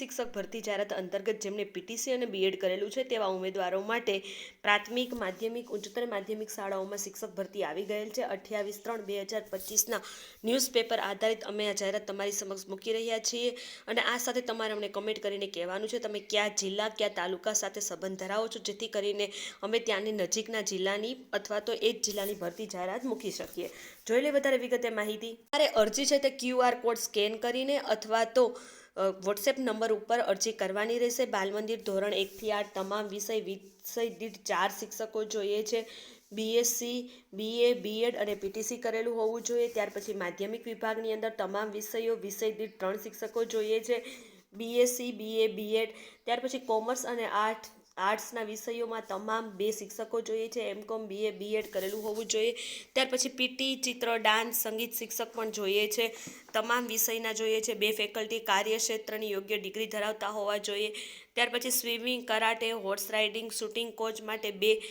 શિક્ષક ભરતી જાહેરાત અંતર્ગત જેમને પીટીસી અને બીએડ કરેલું છે તેવા ઉમેદવારો માટે પ્રાથમિક, માધ્યમિક, ઉચ્ચતર માધ્યમિક શાળાઓમાં શિક્ષક ભરતી આવી ગયેલ છે. અઠ્યાવીસ ત્રણ બે હજાર પચીસના ન્યૂઝપેપર આધારિત અમે આ જાહેરાત તમારી સમક્ષ મૂકી રહ્યા છીએ અને આ સાથે તમારે અમને કમેન્ટ કરીને કહેવાનું છે. તમે કયા જિલ્લા, કયા તાલુકા સાથે સંબંધ ધરાવો છો, જેથી કરીને અમે ત્યાંની નજીકના જિલ્લાની અથવા તો એ જ જિલ્લાની ભરતી જાહેરાત મૂકી શકીએ. જોઈ લે વધારે વિગતે માહિતી. મારે અરજી છે તે ક્યુઆર કોડ સ્કેન કરીને અથવા તો વોટ્સએપ નંબર ઉપર અરજી કરવાની રહેશે. બાલમંદિર ધોરણ એકથી આઠ તમામ વિષય વિષય દીઠ ચાર શિક્ષકો જોઈએ છે. બીએસસી બીએ બીએડ અને પીટીસી કરેલું હોવું જોઈએ. ત્યાર પછી માધ્યમિક વિભાગની અંદર તમામ વિષયો, વિષય દીઠ ત્રણ શિક્ષકો જોઈએ છે. બીએસસી બીએ બીએડ ત્યાર પછી કોમર્સ અને આર્ટ આર્ટ્સના વિષયોમાં તમામ બે શિક્ષકો જોઈએ છે. એમ કોમ બીએ બીએડ કરેલું હોવું જોઈએ. ત્યાર પછી પીટી ચિત્ર, ડાન્સ, સંગીત શિક્ષક પણ જોઈએ છે. તમામ વિષયના જોઈએ છે. બે ફેકલ્ટી કાર્યક્ષેત્રની યોગ્ય ડિગ્રી ધરાવતા હોવા જોઈએ. ત્યાર પછી swimming, karate, horse riding, shooting, coach માટે બે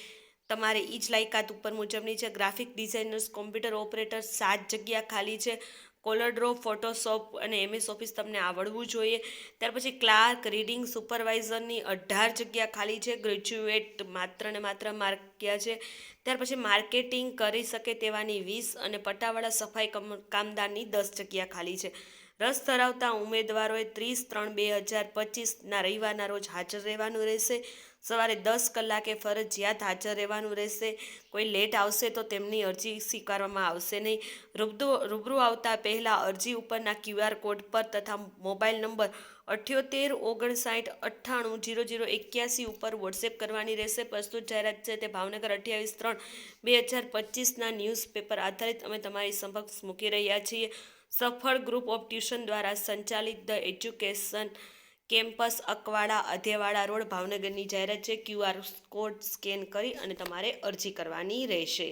તમારે ઈ જ લાયકાત ઉપર મુજબની છે. ગ્રાફિક ડિઝાઇનર્સ, કોમ્પ્યુટર ઓપરેટર સાત જગ્યા ખાલી છે. કોલર ડ્રો, ફોટોશોપ અને એમએસ ઓફિસ તમને આવડવું જોઈએ. ત્યાર પછી ક્લાર્ક, રીડિંગ સુપરવાઇઝરની અઢાર જગ્યા ખાલી છે. ગ્રેજ્યુએટ માત્ર ને માત્ર માર્ક્યા છે? ત્યાર પછી માર્કેટિંગ કરી શકે તેવાની વીસ અને પટ્ટાવાળા સફાઈ કમ કામદારની દસ જગ્યા ખાલી છે. રસ ધરાવતા ઉમેદવારોએ ત્રીસ ત્રણ બે હજાર પચીસના રવિવારના રોજ હાજર રહેવાનું રહેશે. સવારે દસ કલાકે ફરજિયાત હાજર રહેવાનું રહેશે. કોઈ લેટ આવશે તો તેમની અરજી સ્વીકારવામાં આવશે નહીં. રૂબરૂ રૂબરૂ આવતા પહેલાં અરજી ઉપરના ક્યુઆર કોડ પર તથા મોબાઈલ નંબર અઠ્યોતેર ઓગણસાઠ અઠ્ઠાણું જીરો જીરો એક્યાસી ઉપર વોટ્સએપ કરવાની રહેશે. પ્રસ્તુત જાહેરાત છે તે ભાવનગર અઠ્યાવીસ ત્રણ બે હજાર પચીસના ન્યૂઝપેપર આધારિત અમે તમારી સમક્ષ મૂકી રહ્યા છીએ. સફળ ગ્રુપ ઓફ ટ્યુશન દ્વારા સંચાલિત the education campus Akwada Adhewada road ભાવનગરની જાહેરાત છે. ક્યુઆર કોડ સ્કેન કરી અને તમારે અરજી કરવાની રહેશે.